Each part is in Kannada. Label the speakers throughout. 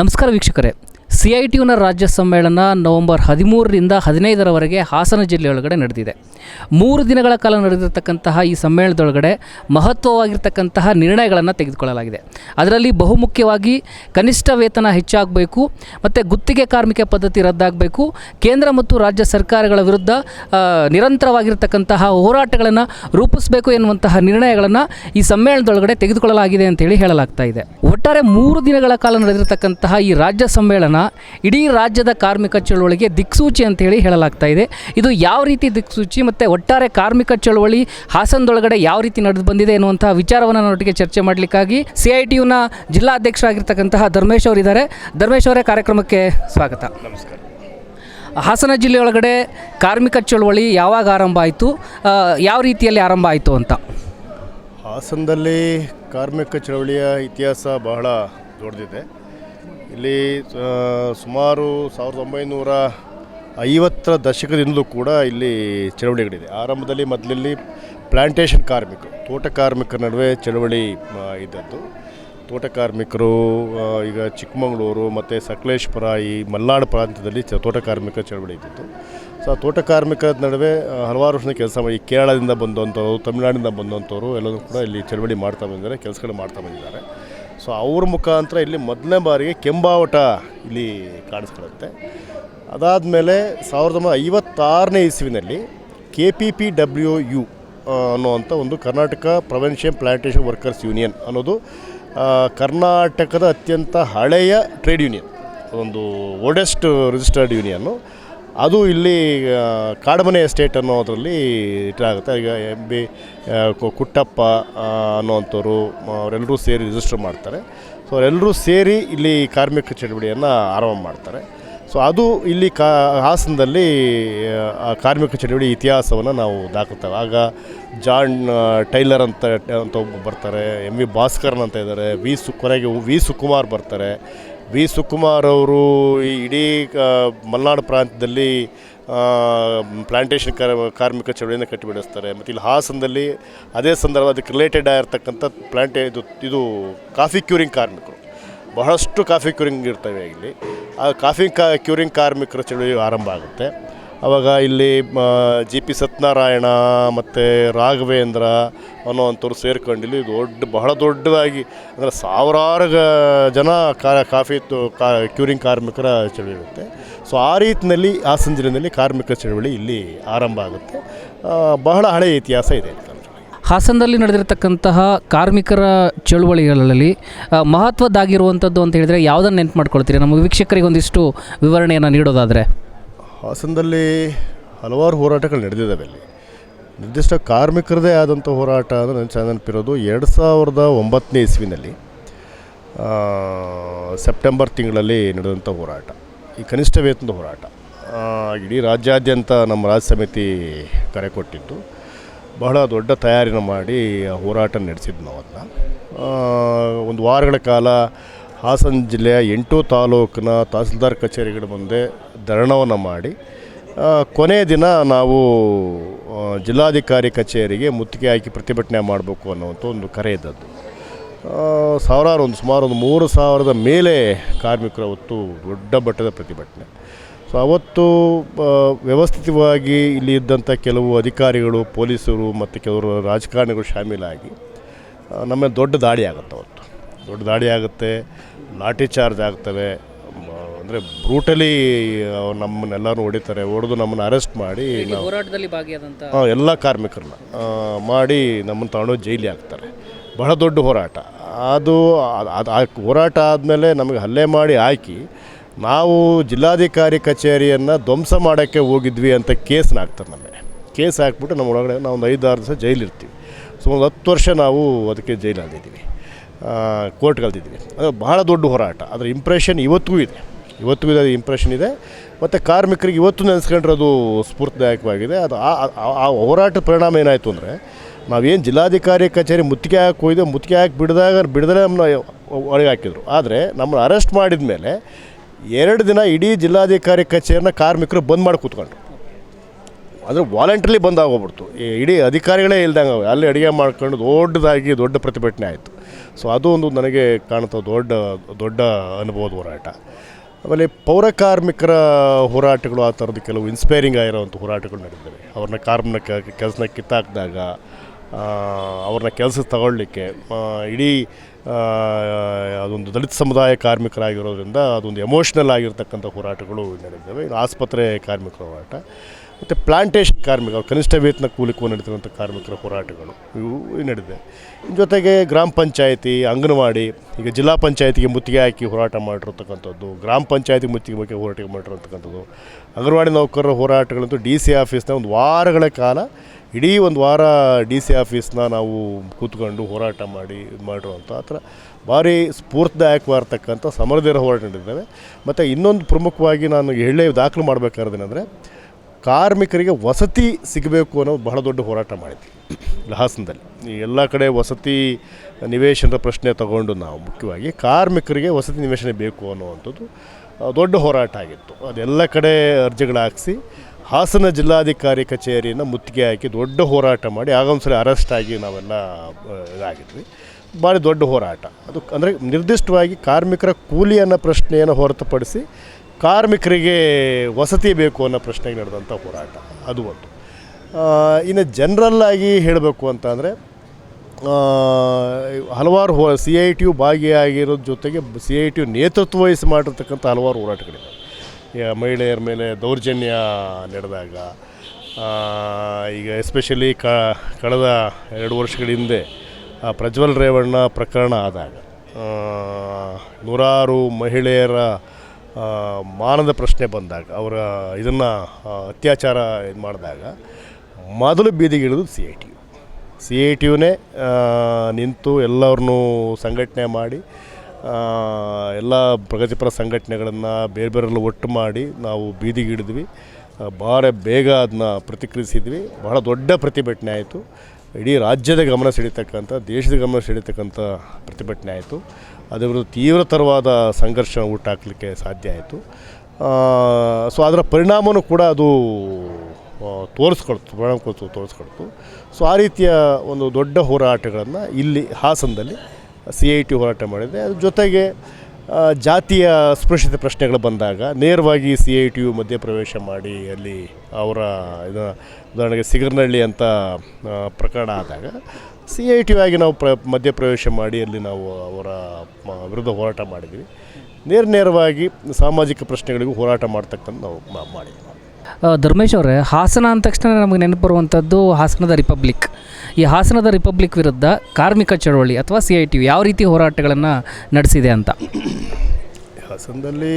Speaker 1: ನಮಸ್ಕಾರ ವೀಕ್ಷಕರೇ. ಸಿ ಐ ಟಿ ಯುನ ರಾಜ್ಯ ಸಮ್ಮೇಳನ ನವೆಂಬರ್ ಹದಿಮೂರರಿಂದ ಹದಿನೈದರವರೆಗೆ ಹಾಸನ ಜಿಲ್ಲೆಯೊಳಗಡೆ ನಡೆದಿದೆ. ಮೂರು ದಿನಗಳ ಕಾಲ ನಡೆದಿರತಕ್ಕಂತಹ ಈ ಸಮ್ಮೇಳನದೊಳಗಡೆ ಮಹತ್ವವಾಗಿರ್ತಕ್ಕಂತಹ ನಿರ್ಣಯಗಳನ್ನು ತೆಗೆದುಕೊಳ್ಳಲಾಗಿದೆ. ಅದರಲ್ಲಿ ಬಹುಮುಖ್ಯವಾಗಿ ಕನಿಷ್ಠ ವೇತನ ಹೆಚ್ಚಾಗಬೇಕು, ಮತ್ತು ಗುತ್ತಿಗೆ ಕಾರ್ಮಿಕ ಪದ್ಧತಿ ರದ್ದಾಗಬೇಕು, ಕೇಂದ್ರ ಮತ್ತು ರಾಜ್ಯ ಸರ್ಕಾರಗಳ ವಿರುದ್ಧ ನಿರಂತರವಾಗಿರ್ತಕ್ಕಂತಹ ಹೋರಾಟಗಳನ್ನು ರೂಪಿಸಬೇಕು ಎನ್ನುವಂತಹ ನಿರ್ಣಯಗಳನ್ನು ಈ ಸಮ್ಮೇಳನದೊಳಗಡೆ ತೆಗೆದುಕೊಳ್ಳಲಾಗಿದೆ ಅಂತೇಳಿ ಹೇಳಲಾಗ್ತಾ ಇದೆ. ಒಟ್ಟಾರೆ ಮೂರು ದಿನಗಳ ಕಾಲ ನಡೆದಿರತಕ್ಕಂತಹ ಈ ರಾಜ್ಯ ಸಮ್ಮೇಳನ ಇಡೀ ರಾಜ್ಯದ ಕಾರ್ಮಿಕ ಚಳವಳಿಗೆ ದಿಕ್ಸೂಚಿ ಅಂತೇಳಿ ಹೇಳಲಾಗ್ತಾ ಇದೆ. ಇದು ಯಾವ ರೀತಿ ದಿಕ್ಸೂಚಿ ಮತ್ತು ಒಟ್ಟಾರೆ ಕಾರ್ಮಿಕ ಚಳವಳಿ ಹಾಸನದೊಳಗಡೆ ಯಾವ ರೀತಿ ನಡೆದು ಬಂದಿದೆ ಎನ್ನುವಂತಹ ವಿಚಾರವನ್ನು ನನ್ನೊಟ್ಟಿಗೆ ಚರ್ಚೆ ಮಾಡಲಿಕ್ಕಾಗಿ ಸಿ ಐ ಟಿ ಯುನ ಜಿಲ್ಲಾಧ್ಯಕ್ಷರಾಗಿರ್ತಕ್ಕಂತಹ ಧರ್ಮೇಶ್ ಅವರಿದ್ದಾರೆ. ಧರ್ಮೇಶ್ ಅವರೇ ಕಾರ್ಯಕ್ರಮಕ್ಕೆ ಸ್ವಾಗತ.
Speaker 2: ನಮಸ್ಕಾರ.
Speaker 1: ಹಾಸನ ಜಿಲ್ಲೆಯೊಳಗಡೆ ಕಾರ್ಮಿಕ ಚಳವಳಿ ಯಾವಾಗ ಆರಂಭ ಆಯಿತು? ಯಾವ ರೀತಿಯಲ್ಲಿ ಆರಂಭ ಆಯಿತು ಅಂತ?
Speaker 2: ಹಾಸನದಲ್ಲಿ ಕಾರ್ಮಿಕ ಚಳವಳಿಯ ಇತಿಹಾಸ ಬಹಳ ದೊಡ್ಡದಿದೆ. ಇಲ್ಲಿ ಸುಮಾರು ಸಾವಿರದ ಒಂಬೈನೂರ ಐವತ್ತರ ದಶಕದಿಂದಲೂ ಕೂಡ ಇಲ್ಲಿ ಚಳವಳಿಗಳಿದೆ. ಆರಂಭದಲ್ಲಿ ಮೊದಲಲ್ಲಿ ಪ್ಲಾಂಟೇಷನ್ ಕಾರ್ಮಿಕರು, ತೋಟ ಕಾರ್ಮಿಕರ ನಡುವೆ ಚಳವಳಿ ಇದ್ದದ್ದು. ತೋಟ ಕಾರ್ಮಿಕರು ಈಗ ಚಿಕ್ಕಮಗಳೂರು ಮತ್ತು ಸಕಲೇಶ್ಪುರ ಈ ಮಲೆನಾಡು ಪ್ರಾಂತ್ಯದಲ್ಲಿ ಚ, ತೋಟ ಕಾರ್ಮಿಕ ಚಳವಳಿ ಇದ್ದಿತ್ತು ಸೊ ತೋಟ ಕಾರ್ಮಿಕರ ನಡುವೆ ಹಲವಾರು ವರ್ಷದ ಕೆಲಸ ಮಾಡಿ ಕೇರಳದಿಂದ ಬಂದಂಥವ್ರು ತಮಿಳುನಾಡಿಂದ ಬಂದಂಥವ್ರು ಎಲ್ಲರೂ ಕೂಡ ಇಲ್ಲಿ ಚಳವಳಿ ಮಾಡ್ತಾ ಬಂದಿದ್ದಾರೆ, ಕೆಲಸಗಳು ಮಾಡ್ತಾ ಬಂದಿದ್ದಾರೆ. ಸೊ ಅವ್ರ ಮುಖಾಂತರ ಇಲ್ಲಿ ಮೊದಲನೇ ಬಾರಿಗೆ ಕೆಂಬಾವಟ ಇಲ್ಲಿ ಕಾಣಿಸ್ಕೊಳ್ಳುತ್ತೆ. ಅದಾದಮೇಲೆ ಸಾವಿರದ ಒಂಬೈನೂರ ಐವತ್ತಾರನೇ ಇಸ್ವಿನಲ್ಲಿ K P P W U ಅನ್ನುವಂಥ ಒಂದು Karnataka provincial plantation workers union ಅನ್ನೋದು ಕರ್ನಾಟಕದ ಅತ್ಯಂತ ಹಳೆಯ ಟ್ರೇಡ್ ಯೂನಿಯನ್ ಒಂದು ಓಲ್ಡೆಸ್ಟ್ ರಿಜಿಸ್ಟರ್ಡ್ ಯೂನಿಯನ್ನು ಅದು ಇಲ್ಲಿ ಕಾಡಮನೆ ಎಸ್ಟೇಟ್ ಅನ್ನೋದರಲ್ಲಿ ಇಟ್ಟಾಗುತ್ತೆ ಈಗ ಎಂ ಬಿ ಕುಟ್ಟಪ್ಪ ಅನ್ನೋವಂಥವ್ರು ಅವರೆಲ್ಲರೂ ಸೇರಿ ರಿಜಿಸ್ಟರ್ ಮಾಡ್ತಾರೆ. ಸೊ ಅವರೆಲ್ಲರೂ ಸೇರಿ ಇಲ್ಲಿ ಕಾರ್ಮಿಕ ಚಟುವಟಿಕೆಯನ್ನು ಆರಂಭ ಮಾಡ್ತಾರೆ. ಸೊ ಅದು ಇಲ್ಲಿ ಕಾ, ಹಾಸನದಲ್ಲಿ ಕಾರ್ಮಿಕ ಚಟುವಟಿ ಇತಿಹಾಸವನ್ನು ನಾವು ದಾಖಲ್ತೇವೆ ಆಗ ಜಾನ್ ಟೈಲರ್ ಅಂತ ಅಂತ ಒಬ್ಬ ಬರ್ತಾರೆ ಎಂ ವಿ ಭಾಸ್ಕರನ್ ಅಂತ ಇದ್ದಾರೆ, ವಿ ಸು, ಕೊನೆಗೆ ವಿ ಸುಕುಮಾರ್ ಬರ್ತಾರೆ ವಿ ಸುಕುಮಾರ್ ಅವರು ಈ ಇಡೀ ಮಲೆನಾಡು ಪ್ರಾಂತ್ಯದಲ್ಲಿ ಪ್ಲಾಂಟೇಷನ್ ಕಾರ್, ಕಾರ್ಮಿಕ ಚಳವಳಿಯನ್ನು ಕಟ್ಟಿಬಿಡಿಸ್ತಾರೆ. ಮತ್ತು ಇಲ್ಲಿ ಹಾಸನದಲ್ಲಿ ಅದೇ ಸಂದರ್ಭ ಅದಕ್ಕೆ ರಿಲೇಟೆಡ್ ಆಗಿರ್ತಕ್ಕಂಥ ಪ್ಲಾಂಟೇ ಇದು ಇದು ಕಾಫಿ ಕ್ಯೂರಿಂಗ್ ಕಾರ್ಮಿಕರು. ಬಹಳಷ್ಟು ಕಾಫಿ ಕ್ಯೂರಿಂಗ್ ಇರ್ತವೆ ಇಲ್ಲಿ. ಆ ಕಾಫಿ ಕ್ಯೂರಿಂಗ್ ಕಾರ್ಮಿಕರ ಚಳುವಳಿ ಆರಂಭ ಆಗುತ್ತೆ. ಆವಾಗ ಇಲ್ಲಿ ಜಿ ಪಿ ಸತ್ಯನಾರಾಯಣ ಮತ್ತು ರಾಘವೇಂದ್ರ ಅನ್ನೋವಂಥವ್ರು ಸೇರ್ಕೊಂಡು ಇಲ್ಲಿ ದೊಡ್ಡ, ಬಹಳ ದೊಡ್ಡದಾಗಿ, ಅಂದರೆ ಸಾವಿರಾರು ಜನ ಕಾ, ಕಾಫಿ ಕ್ಯೂರಿಂಗ್ ಕಾರ್ಮಿಕರ ಚಳವಳಿ ಇರುತ್ತೆ. ಸೊ ಆ ರೀತಿಯಲ್ಲಿ ಹಾಸನ ಜಿಲ್ಲೆಯಲ್ಲಿ ಕಾರ್ಮಿಕ ಚಳವಳಿ ಇಲ್ಲಿ ಆರಂಭ ಆಗುತ್ತೆ. ಬಹಳ ಹಳೆಯ ಇತಿಹಾಸ ಇದೆ
Speaker 1: ಹಾಸನದಲ್ಲಿ ನಡೆದಿರತಕ್ಕಂತಹ ಕಾರ್ಮಿಕರ ಚಳುವಳಿಗಳಲ್ಲಿ ಮಹತ್ವದ್ದಾಗಿರುವಂಥದ್ದು ಅಂತ ಹೇಳಿದರೆ ಯಾವುದನ್ನು ನೆನ್ಪು ಮಾಡ್ಕೊಳ್ತೀರಿ? ನಮ್ಮ ವೀಕ್ಷಕರಿಗೆ ಒಂದಿಷ್ಟು ವಿವರಣೆಯನ್ನು ನೀಡೋದಾದರೆ.
Speaker 2: ಹಾಸನದಲ್ಲಿ ಹಲವಾರು ಹೋರಾಟಗಳು ನಡೆದಿದ್ದಾವೆ ಅಲ್ಲಿ. ನಿರ್ದಿಷ್ಟ ಕಾರ್ಮಿಕರದೇ ಆದಂಥ ಹೋರಾಟ ಅಂದರೆ ನನ್ನ ಚೆನ್ನಾಗಿ ನೆನಪಿರೋದು ಎರಡು ಸಾವಿರದ ಒಂಬತ್ತನೇ ಇಸ್ವಿನಲ್ಲಿ ಸೆಪ್ಟೆಂಬರ್ ತಿಂಗಳಲ್ಲಿ ನಡೆದಂಥ ಹೋರಾಟ. ಈ ಕನಿಷ್ಠ ವೇತನದ ಹೋರಾಟ. ಇಡೀ ರಾಜ್ಯಾದ್ಯಂತ ನಮ್ಮ ರಾಜ್ಯ ಸಮಿತಿ ಕರೆ ಕೊಟ್ಟಿತ್ತು ಬಹಳ ದೊಡ್ಡ ತಯಾರಿನ ಮಾಡಿ ಹೋರಾಟ ನಡೆಸಿದ್ದು ನಾವು ಅದನ್ನ. ಒಂದು ವಾರಗಳ ಕಾಲ ಹಾಸನ ಜಿಲ್ಲೆಯ ಎಂಟು ತಾಲೂಕಿನ ತಹಸೀಲ್ದಾರ್ ಕಚೇರಿಗಳ ಮುಂದೆ ಧರಣವನ್ನು ಮಾಡಿ ಕೊನೆ ಕೊನೆಯ ದಿನ ನಾವು ಜಿಲ್ಲಾಧಿಕಾರಿ ಕಚೇರಿಗೆ ಮುತ್ತಿಗೆ ಹಾಕಿ ಪ್ರತಿಭಟನೆ ಮಾಡಬೇಕು ಅನ್ನೋವಂಥ ಒಂದು ಕರೆ ಇದ್ದದ್ದು. ಸಾವಿರಾರು ಒಂದು, ಸುಮಾರು ಒಂದು ಮೂರು ಸಾವಿರದ ಮೇಲೆ ಕಾರ್ಮಿಕರು ಅವತ್ತು ದೊಡ್ಡ ಮಟ್ಟದ ಪ್ರತಿಭಟನೆ. ಸೊ, ಅವತ್ತು ವ್ಯವಸ್ಥಿತವಾಗಿ ಇಲ್ಲಿ ಇದ್ದಂಥ ಕೆಲವು ಅಧಿಕಾರಿಗಳು, ಪೊಲೀಸರು ಮತ್ತು ಕೆಲವರು ರಾಜಕಾರಣಿಗಳು ಶಾಮೀಲಾಗಿ ನಮ್ಮ ದೊಡ್ಡ ದಾಳಿ ಆಗುತ್ತೆ ಅವತ್ತು. ದೊಡ್ಡ ದಾಳಿ ಆಗುತ್ತೆ, ಲಾಠಿ ಚಾರ್ಜ್ ಆಗ್ತವೆ ಅಂದರೆ ಬ್ರೂಟಲಿ ನಮ್ಮನ್ನೆಲ್ಲರೂ ಹೊಡಿತಾರೆ ಹೊಡೆದು ನಮ್ಮನ್ನು ಅರೆಸ್ಟ್ ಮಾಡಿ ನಾವು
Speaker 1: ಹೋರಾಟದಲ್ಲಿ ಭಾಗಿಯಾದಂಥ
Speaker 2: ಎಲ್ಲ ಕಾರ್ಮಿಕರನ್ನ ಮಾಡಿ ನಮ್ಮನ್ನು ತಗೊಂಡು ಜೈಲಿ ಹಾಕ್ತಾರೆ. ಬಹಳ ದೊಡ್ಡ ಹೋರಾಟ. ಅದು ಅದು ಆ ಹೋರಾಟ ಆದಮೇಲೆ ನಮಗೆ ಹಲ್ಲೆ ಮಾಡಿ ಹಾಕಿ ನಾವು ಜಿಲ್ಲಾಧಿಕಾರಿ ಕಚೇರಿಯನ್ನು ಧ್ವಂಸ ಮಾಡೋಕ್ಕೆ ಹೋಗಿದ್ವಿ ಅಂತ ಕೇಸ್ನ ಹಾಕ್ತಾರೆ ನಮಗೆ. ಕೇಸ್ ಹಾಕ್ಬಿಟ್ಟು ನಮ್ಮ ಒಳಗಡೆ ನಾವು ಒಂದು ಐದಾರು ದಿವಸ ಜೈಲಿರ್ತೀವಿ. ಸೊ ಒಂದು ಹತ್ತು ವರ್ಷ ನಾವು ಅದಕ್ಕೆ ಜೈಲಲ್ಲಿದ್ದೀವಿ. ಕೋರ್ಟ್ಗಲ್ದಿದ್ದೀವಿ ಅದು ಬಹಳ ದೊಡ್ಡ ಹೋರಾಟ. ಅದರ ಇಂಪ್ರೆಷನ್ ಇವತ್ತಿಗೂ ಇದೆ. ಇವತ್ತಿಗೂ ಇದೆ ಇಂಪ್ರೆಷನ್ ಇದೆ. ಮತ್ತು ಕಾರ್ಮಿಕರಿಗೆ ಇವತ್ತು ನೆನೆಸ್ಕೊಂಡ್ರೆ ಸ್ಫೂರ್ತಿದಾಯಕವಾಗಿದೆ. ಅದು ಆ ಹೋರಾಟದ ಪರಿಣಾಮ ಏನಾಯಿತು ಅಂದರೆ, ನಾವೇನು ಜಿಲ್ಲಾಧಿಕಾರಿ ಕಚೇರಿ ಮುತ್ತಿಗೆ ಹಾಕಿ ಹೋಯ್ದೆ ಮುತ್ತಿಗೆ ಹಾಕಿ ಬಿಡಿದಾಗ, ಬಿಡದೇ ನಮ್ಮನ್ನ ಒಳಗೆ ಹಾಕಿದ್ರು. ಆದರೆ ನಮ್ಮನ್ನು ಅರೆಸ್ಟ್ ಮಾಡಿದ ಮೇಲೆ ಎರಡು ದಿನ ಇಡೀ ಜಿಲ್ಲಾಧಿಕಾರಿ ಕಚೇರಿನ ಕಾರ್ಮಿಕರು ಬಂದ್ ಮಾಡಿ ಕೂತ್ಕೊಂಡ್ರು. ಅಂದರೆ ವಾಲಂಟ್ರಲಿ ಬಂದ್ ಆಗೋಗ್ಬಿಡ್ತು. ಇಡೀ ಅಧಿಕಾರಿಗಳೇ ಇಲ್ದಂಗೆ ಅಲ್ಲಿ ಅಡುಗೆ ಮಾಡ್ಕೊಂಡು ದೊಡ್ಡದಾಗಿ ದೊಡ್ಡ ಪ್ರತಿಭಟನೆ ಆಯಿತು. ಸೊ ಅದು ಒಂದು ನನಗೆ ಕಾಣ್ತಾ ದೊಡ್ಡ ದೊಡ್ಡ ಅನುಭವದ ಹೋರಾಟ. ಆಮೇಲೆ ಪೌರಕಾರ್ಮಿಕರ ಹೋರಾಟಗಳು ಆ ಥರದ್ದು ಕೆಲವು ಇನ್ಸ್ಪೈರಿಂಗ್ ಆಗಿರೋವಂಥ ಹೋರಾಟಗಳು ನಡೆದಿವೆ. ಅವ್ರನ್ನ ಕಾರ್ಮನ ಕೆಲಸನ ಕಿತ್ತಾಕಿದಾಗ ಅವ್ರನ್ನ ಕೆಲಸ ತಗೊಳ್ಳಿಕ್ಕೆ ಇಡೀ ಅದೊಂದು ದಲಿತ ಸಮುದಾಯ ಕಾರ್ಮಿಕರಾಗಿರೋದ್ರಿಂದ ಅದೊಂದು ಎಮೋಷ್ನಲ್ ಆಗಿರ್ತಕ್ಕಂಥ ಹೋರಾಟಗಳು ನಡೆದಿದ್ದಾವೆ. ಇನ್ನು ಆಸ್ಪತ್ರೆ ಕಾರ್ಮಿಕರ ಹೋರಾಟ. ಮತ್ತು ಪ್ಲಾಂಟೇಷನ್ ಕಾರ್ಮಿಕರು ಕನಿಷ್ಠ ವೇತನ ಕೂಲಿಕೂ ನಡೀತಿರುವಂಥ ಕಾರ್ಮಿಕರ ಹೋರಾಟಗಳು ಇವು ನಡೆದಿದೆ. ಜೊತೆಗೆ ಗ್ರಾಮ ಪಂಚಾಯಿತಿ, ಅಂಗನವಾಡಿ, ಈಗ ಜಿಲ್ಲಾ ಪಂಚಾಯತಿಗೆ ಮುತ್ತಿಗೆ ಹಾಕಿ ಹೋರಾಟ ಮಾಡಿರ್ತಕ್ಕಂಥದ್ದು, ಗ್ರಾಮ ಪಂಚಾಯತಿ ಮುತ್ತಿಗೆ ಬಗ್ಗೆ ಹೋರಾಟ ಮಾಡಿರ್ತಕ್ಕಂಥದ್ದು, ಅಂಗನವಾಡಿ ನೌಕರರ ಹೋರಾಟಗಳಂತೂ ಡಿ ಸಿ ಆಫೀಸ್ನ ಒಂದು ವಾರಗಳ ಕಾಲ ಇಡೀ ಒಂದು ವಾರ ಡಿ ಸಿ ಆಫೀಸ್ನ ನಾವು ಕೂತ್ಕೊಂಡು ಹೋರಾಟ ಮಾಡಿ ಇದು ಮಾಡಿರುವಂಥ ಆ ಥರ ಭಾರಿ ಸ್ಫೂರ್ತಿದಾಯಕವಾಗಿರ್ತಕ್ಕಂಥ ಸಮರದೀರ ಹೋರಾಟ ನಡೆದಿದ್ದಾವೆ. ಮತ್ತು ಇನ್ನೊಂದು ಪ್ರಮುಖವಾಗಿ ನಾನು ಹೇಳೇ ದಾಖಲು ಮಾಡಬೇಕಾದ್ರೆ ಕಾರ್ಮಿಕರಿಗೆ ವಸತಿ ಸಿಗಬೇಕು ಅನ್ನೋ ಬಹಳ ದೊಡ್ಡ ಹೋರಾಟ ಮಾಡಿದ್ವಿ. ಹಾಸನದಲ್ಲಿ ಎಲ್ಲ ಕಡೆ ವಸತಿ ನಿವೇಶನದ ಪ್ರಶ್ನೆ ತಗೊಂಡು ನಾವು ಮುಖ್ಯವಾಗಿ ಕಾರ್ಮಿಕರಿಗೆ ವಸತಿ ನಿವೇಶನ ಬೇಕು ಅನ್ನುವಂಥದ್ದು ದೊಡ್ಡ ಹೋರಾಟ ಆಗಿತ್ತು. ಅದೆಲ್ಲ ಕಡೆ ಅರ್ಜಿಗಳು ಹಾಕಿಸಿ ಹಾಸನ ಜಿಲ್ಲಾಧಿಕಾರಿ ಕಚೇರಿಯನ್ನು ಮುತ್ತಿಗೆ ಹಾಕಿ ದೊಡ್ಡ ಹೋರಾಟ ಮಾಡಿ ಆಗೊಂದ್ಸರಿ ಅರೆಸ್ಟ್ ಆಗಿ ನಾವೆಲ್ಲ ಇದಾಗಿದ್ವಿ. ಭಾರಿ ದೊಡ್ಡ ಹೋರಾಟ. ಅದು ಅಂದರೆ ನಿರ್ದಿಷ್ಟವಾಗಿ ಕಾರ್ಮಿಕರ ಕೂಲಿ ಅನ್ನೋ ಪ್ರಶ್ನೆಯನ್ನು ಹೊರತುಪಡಿಸಿ ಕಾರ್ಮಿಕರಿಗೆ ವಸತಿ ಬೇಕು ಅನ್ನೋ ಪ್ರಶ್ನೆಗೆ ನಡೆದಂಥ ಹೋರಾಟ. ಅದು ಒಂದು. ಇನ್ನು ಜನರಲ್ಲಾಗಿ ಹೇಳಬೇಕು ಅಂತ ಅಂದರೆ ಹಲವಾರು ಹೋ ಸಿ ಐ ಟಿ ಯು ಭಾಗಿಯಾಗಿರೋದ್ರ ಜೊತೆಗೆ ಸಿ ಐ ಟಿ ಯು ನೇತೃತ್ವ ವಹಿಸಿ ಮಾಡಿರ್ತಕ್ಕಂಥ ಹಲವಾರು ಹೋರಾಟಗಳಿವೆ. ಮಹಿಳೆಯರ ಮೇಲೆ ದೌರ್ಜನ್ಯ ನಡೆದಾಗ ಈಗ ಎಸ್ಪೆಷಲಿ ಕ, ಕಳೆದ ಎರಡು ವರ್ಷಗಳ ಹಿಂದೆ ಪ್ರಜ್ವಲ್ ರೇವಣ್ಣ ಪ್ರಕರಣ ಆದಾಗ ನೂರಾರು ಮಹಿಳೆಯರ ಮಾನದ ಪ್ರಶ್ನೆ ಬಂದಾಗ, ಅವರ ಇದನ್ನು ಅತ್ಯಾಚಾರ ಇದು ಮಾಡಿದಾಗ, ಮೊದಲು ಬೀದಿಗಿಳಿದು C I T U. C I T ಯುನೇ ನಿಂತು ಎಲ್ಲರನ್ನೂ ಸಂಘಟನೆ ಮಾಡಿ ಎಲ್ಲ ಪ್ರಗತಿಪರ ಸಂಘಟನೆಗಳನ್ನು ಬೇರೆ ಬೇರೆಲ್ಲ ಒಟ್ಟು ಮಾಡಿ ನಾವು ಬೀದಿಗಿಡಿದ್ವಿ ಭಾಳ ಬೇಗ ಅದನ್ನ ಪ್ರತಿಕ್ರಿಯಿಸಿದ್ವಿ. ಬಹಳ ದೊಡ್ಡ ಪ್ರತಿಭಟನೆ ಆಯಿತು. ಇಡೀ ರಾಜ್ಯದ ಗಮನ ಸೆಳೀತಕ್ಕಂಥ, ದೇಶದ ಗಮನ ಸೆಳೀತಕ್ಕಂಥ ಪ್ರತಿಭಟನೆ ಆಯಿತು. ಅದರ ತೀವ್ರತರವಾದ ಸಂಘರ್ಷ ಹುಟ್ಟಾಕಲಿಕ್ಕೆ ಸಾಧ್ಯ ಆಯಿತು. ಸೊ, ಅದರ ಪರಿಣಾಮವೂ ಕೂಡ ಅದು ತೋರಿಸ್ಕೊಳ್ತು, ಪರಿಣಾಮ ತೋರಿಸ್ಕೊಳ್ತು. ಸೊ, ಆ ರೀತಿಯ ಒಂದು ದೊಡ್ಡ ಹೋರಾಟಗಳನ್ನು ಇಲ್ಲಿ ಹಾಸನದಲ್ಲಿ ಸಿ ಐ ಟಿ ಹೋರಾಟ ಮಾಡಿದೆ. ಅದ್ರ ಜೊತೆಗೆ ಜಾತಿಯ ಸ್ಪೃಶ್ಯತೆ ಪ್ರಶ್ನೆಗಳು ಬಂದಾಗ ನೇರವಾಗಿ ಸಿ ಐ ಟಿ ಯು ಮಧ್ಯಪ್ರವೇಶ ಮಾಡಿ ಅಲ್ಲಿ ಅವರ ಇದು, ಉದಾಹರಣೆಗೆ ಸಿಗರ್ನಹಳ್ಳಿ ಅಂತ ಪ್ರಕರಣ ಆದಾಗ ಸಿ ಐ ಟಿ ಆಗಿ ನಾವು ಪ್ರ, ಮಧ್ಯಪ್ರವೇಶ ಮಾಡಿ ಅಲ್ಲಿ ನಾವು ಅವರ ವಿರುದ್ಧ ಹೋರಾಟ ಮಾಡಿದ್ವಿ. ನೇರ ನೇರವಾಗಿ ಸಾಮಾಜಿಕ ಪ್ರಶ್ನೆಗಳಿಗೂ ಹೋರಾಟ ಮಾಡ್ತಕ್ಕಂಥ ನಾವು ಮಾಡಿದ್ವಿ.
Speaker 1: ಧರ್ಮೇಶ್ ಅವರೇ, ಹಾಸನ ಅಂದ ತಕ್ಷಣ ನಮಗೆ ನೆನಪು ಬರುವಂಥದ್ದು ಹಾಸನದ ರಿಪಬ್ಲಿಕ್. ಈ ಹಾಸನದ ರಿಪಬ್ಲಿಕ್ ವಿರುದ್ಧ ಕಾರ್ಮಿಕ ಚಳವಳಿ ಅಥವಾ ಸಿ ಐ ಟಿ ಯಾವ ರೀತಿ ಹೋರಾಟಗಳನ್ನು ನಡೆಸಿದೆ ಅಂತ?
Speaker 2: ಹಾಸನದಲ್ಲಿ